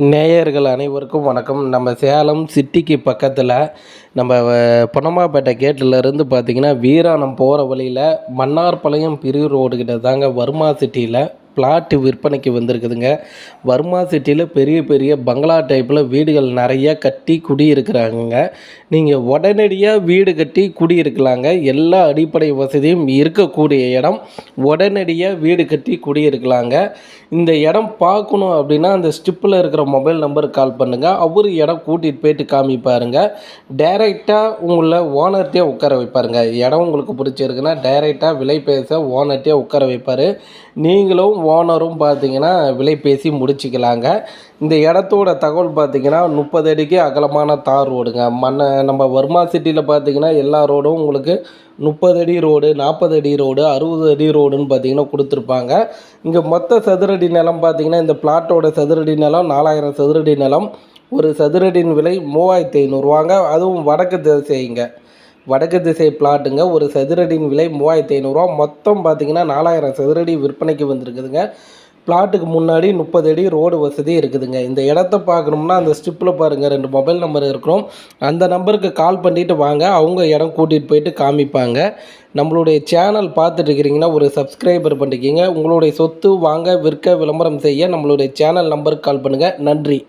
நேயர்கள் அனைவருக்கும் வணக்கம். நம்ம சேலம் சிட்டிக்கு பக்கத்தில் நம்ம வ- பொன்னம்மாப்பேட்டை கேட்டிலேருந்து பார்த்தீங்கன்னா வீராணம் போகிற வழியில் மன்னார்பாளையம் பிரி ரோடு தாங்க வர்மா சிட்டியில் பிளாட்டு விற்பனைக்கு வந்திருக்குதுங்க. வர்மா சிட்டியில் பெரிய பெரிய பங்களா டைப்பில் வீடுகள் நிறைய கட்டி குடியிருக்கிறாங்க நீங்கள் உடனடியாக வீடு கட்டி குடியிருக்கலாங்க. எல்லா அடிப்படை வசதியும் இருக்கக்கூடிய இடம். உடனடியாக வீடு கட்டி குடியிருக்கலாங்க. இந்த இடம் பார்க்கணும் அப்படின்னா அந்த ஸ்டிப்பில் இருக்கிற மொபைல் நம்பருக்கு கால் பண்ணுங்கள் அவர் இடம் கூட்டிகிட்டு போயிட்டு காமிப்பாருங்க. டைரெக்டாக உங்களை ஓனர்கிட்டே உட்கார வைப்பாருங்க. இடம் உங்களுக்கு பிடிச்சிருக்குன்னா டைரெக்டாக விலை பேச ஓனர்கிட்டே உட்கார வைப்பார். நீங்களும் ஓனரும் பார்த்தீங்கன்னா விலை பேசி முடிச்சுக்கலாங்க. இந்த இடத்தோட தகவல் பார்த்தீங்கன்னா முப்பது அடிக்கு அகலமான தார் ரோடுங்க. மண்ண நம்ம வர்மா சிட்டியில் பார்த்தீங்கன்னா எல்லா ரோடும் உங்களுக்கு முப்பது அடி ரோடு நாற்பது அடி ரோடு அறுபது அடி ரோடுன்னு பார்த்தீங்கன்னா கொடுத்துருப்பாங்க. இங்கே மொத்த சதுரடி நிலம் பார்த்தீங்கன்னா இந்த பிளாட்டோட சதுரடி நிலம் நாலாயிரம் சதுரடி நிலம். ஒரு சதுரடியின் விலை மூவாயிரத்தி ஐநூறுவாங்க. அதுவும் வடக்கு திசைங்க. வடக்கு திசை பிளாட்டுங்க ஒரு சதுரடியின் விலை மூவாயிரத்தி ஐநூறுரூவா மொத்தம் பார்த்தீங்கன்னா நாலாயிரம் சதுரடி விற்பனைக்கு வந்திருக்குதுங்க. பிளாட்டுக்கு முன்னாடி முப்பது அடி ரோடு வசதி இருக்குதுங்க. இந்த இடத்த பார்க்கணும்னா அந்த ஸ்டிப்பில் பாருங்கள் ரெண்டு மொபைல் நம்பர் இருக்கிறோம். அந்த நம்பருக்கு கால் பண்ணிவிட்டு வாங்க. அவங்க இடம் கூட்டிகிட்டு போயிட்டு காமிப்பாங்க. நம்மளுடைய சேனல் பார்த்துட்டு இருக்கிறீங்கன்னா ஒரு சப்ஸ்கிரைபர் பண்ணிக்கிங்க. உங்களுடைய சொத்து வாங்க விற்க விளம்பரம் செய்ய நம்மளுடைய சேனல் நம்பருக்கு கால் பண்ணுங்கள் நன்றி.